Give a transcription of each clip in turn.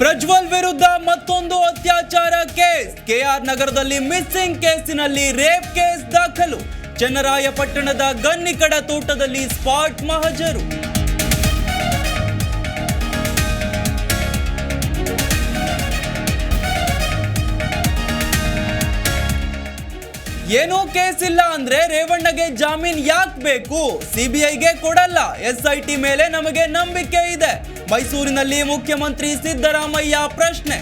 ಪ್ರಜ್ವಲ್ ವಿರುದ್ಧ ಮತ್ತೊಂದು ಅತ್ಯಾಚಾರ ಕೇಸ್. ಕೆಆರ್ ನಗರದಲ್ಲಿ ಮಿಸ್ಸಿಂಗ್ ಕೇಸಿನಲ್ಲಿ ರೇಪ್ ಕೇಸ್ ದಾಖಲು. ಚನ್ನರಾಯಪಟ್ಟಣದ ಗನ್ನಿಕಡ ತೋಟದಲ್ಲಿ ಸ್ಪಾಟ್ ಮಹಜರು. ಏನೂ ಕೇಸ್ ಇಲ್ಲ ಅಂದ್ರೆ ರೇವಣ್ಣಗೆ ಜಾಮೀನ್ ಯಾಕೆ ಬೇಕು? ಸಿಬಿಐಗೆ ಕೊಡಲ್ಲ. ಎಸ್ಐಟಿ ಮೇಲೆ ನಮಗೆ ನಂಬಿಕೆ ಇದೆ. ಮೈಸೂರಿನಲ್ಲಿ ಮುಖ್ಯಮಂತ್ರಿ ಸಿದ್ದರಾಮಯ್ಯ ಪ್ರಶ್ನೆ.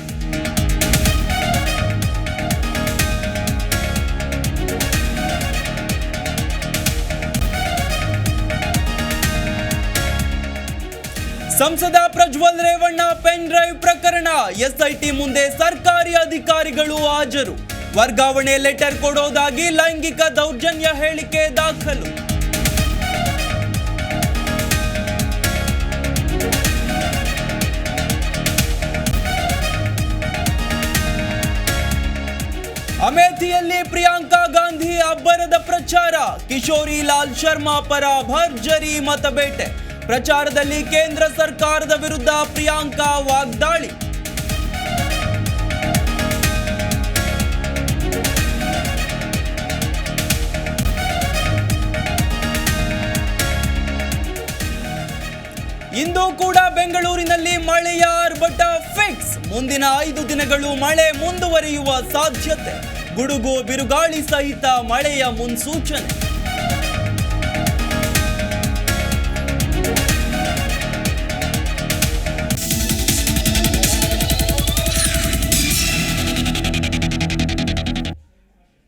ಸಂಸದ ಪ್ರಜ್ವಲ್ ರೇವಣ್ಣ ಪೆನ್ ಡ್ರೈವ್ ಪ್ರಕರಣ, ಎಸ್ಐಟಿ ಮುಂದೆ ಸರ್ಕಾರಿ ಅಧಿಕಾರಿಗಳು ಹಾಜರು. ವರ್ಗಾವಣೆ ಲೆಟರ್ ಕೊಡೋದಾಗಿ ಲೈಂಗಿಕ ದೌರ್ಜನ್ಯ ಹೇಳಿಕೆ ದಾಖಲು. ಅಮೇಥಿಯಲ್ಲಿ ಪ್ರಿಯಾಂಕಾ ಗಾಂಧಿ ಅಬ್ಬರದ ಪ್ರಚಾರ. ಕಿಶೋರಿ ಲಾಲ್ ಶರ್ಮಾ ಪರ ಭರ್ಜರಿ ಮತಬೇಟೆ. ಪ್ರಚಾರದಲ್ಲಿ ಕೇಂದ್ರ ಸರ್ಕಾರದ ವಿರುದ್ಧ ಪ್ರಿಯಾಂಕಾ ವಾಗ್ದಾಳಿ. ಇಂದು ಕೂಡ ಬೆಂಗಳೂರಿನಲ್ಲಿ ಮಳೆಯ ಆರ್ಭಟ ಫಿಕ್ಸ್. ಮುಂದಿನ ಐದು ದಿನಗಳು ಮಳೆ ಮುಂದುವರಿಯುವ ಸಾಧ್ಯತೆ. ಗುಡುಗು ಬಿರುಗಾಳಿ ಸಹಿತ ಮಳೆಯ ಮುನ್ಸೂಚನೆ.